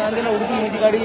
ನಾನು ದಿನ ಉಡುಪಿ ಮುಂಚಿಗಾಡಿ